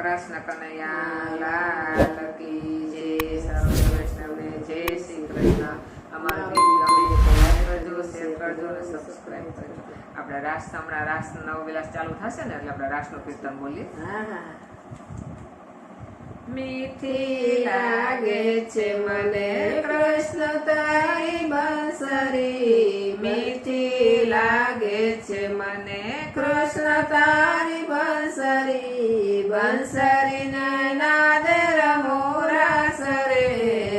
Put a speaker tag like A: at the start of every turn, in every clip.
A: કૃષ્ણ કનૈયા લાલ કી જય સર્વ વૈષ્ણવને જય શ્રી કૃષ્ણ અમારો વીડિયો ગમે તો લાઈક કરજો શેર કરજો અને સબસ્ક્રાઇબ કરજો આપણે રાસ હમણાં રાસ નવ વિલાસ ચાલુ થશે ને એટલે આપણે રાસનું કીર્તન બોલીએ.
B: હા હા.
A: મીઠી લાગે છે મને કૃષ્ણ તારી બંસરી. મીઠી લાગે છે મને કૃષ્ણ તારી બંસરી બંસરી નાદ રમોરા સરે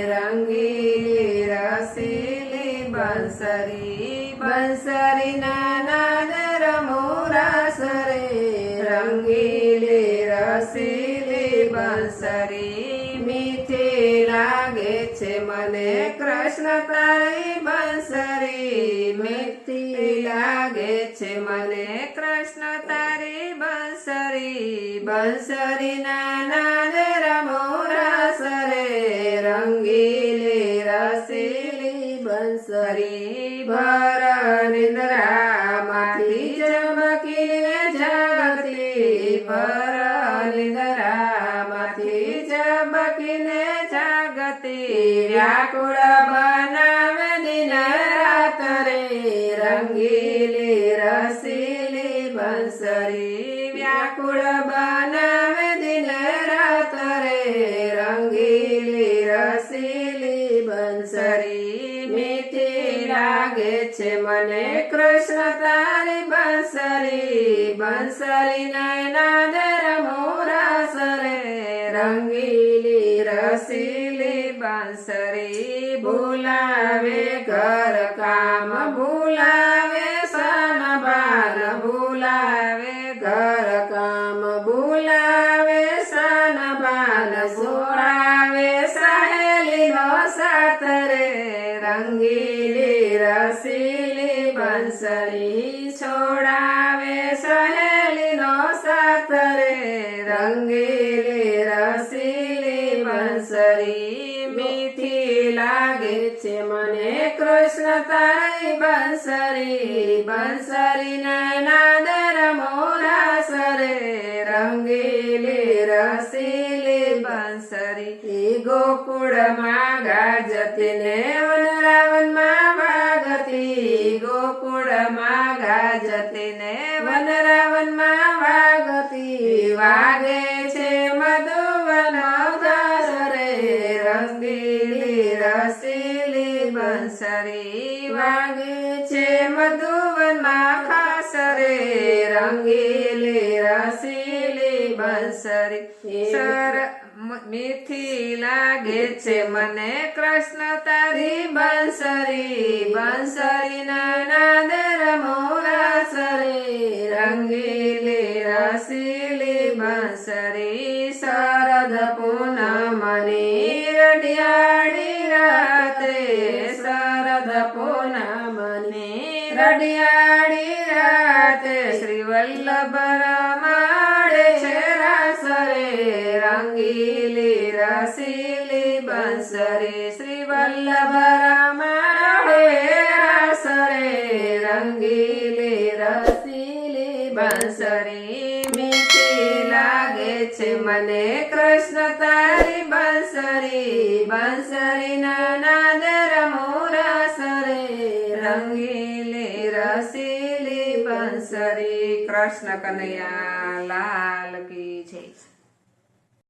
A: રંગીલી રસીલી બંસરી બંસરી નાદ રમોરા સરે રંગીલી રસીલી બંસરી મીઠી લાગે છે મને કૃષ્ણ તારી બંસરી મીઠી લાગે છે મને બંસરી બંસરી નાદ રમોરા સરે રંગીલી રસીલી બંસરી ભર નિંદ્રામાંથી ચમકીને જાગતી ભર નિંદ્રામાંથી ચમકીને જાગતી વ્યાકુળ બનાવે લાગે છે મને કૃષ્ણ તારી બંસરી બંસરી નયનાદર મોરા સરે. રંગીલી રસીલી બંસરી ભૂલાવે, ઘર કામ ભૂલાવે, સન બાર ભૂલાવે, ઘર કામ ભૂલાવે, સન બાર સોરાવે સહેલી નો સાત રે. રંગીલી બંસરી છોડાવે સહેલી નો સાથ રે રંગીલી રસીલી બંસરી મીઠી લાગે છે મને કૃષ્ણ તારી બંસરી બંસરી નાદર મોરા સરે, રંગીલી રસીલી બંસરી ગોકુળમાં ગાજતી બંસરી વાગે છે મધુવનમાં ખાસ રે રંગીલી રસીલી બંસરી. સર મીઠી લાગે છે મને કૃષ્ણ તારી બંસરી બંસરી રડિયાળી રાતે શ્રી વલ્લભ રમાડે છે રાસરે રંગીલી રસીલી બંસરી શ્રી વલ્લભ રમાડે રાસરે રંગીલી રસીલી બંસરી. લાગે છે મને કૃષ્ણ તારી બંસરી બંસરી નાના મોરા સરે, રંગીલી રસીલી બંસરી કૃષ્ણ કનૈયા લાલ કી જય.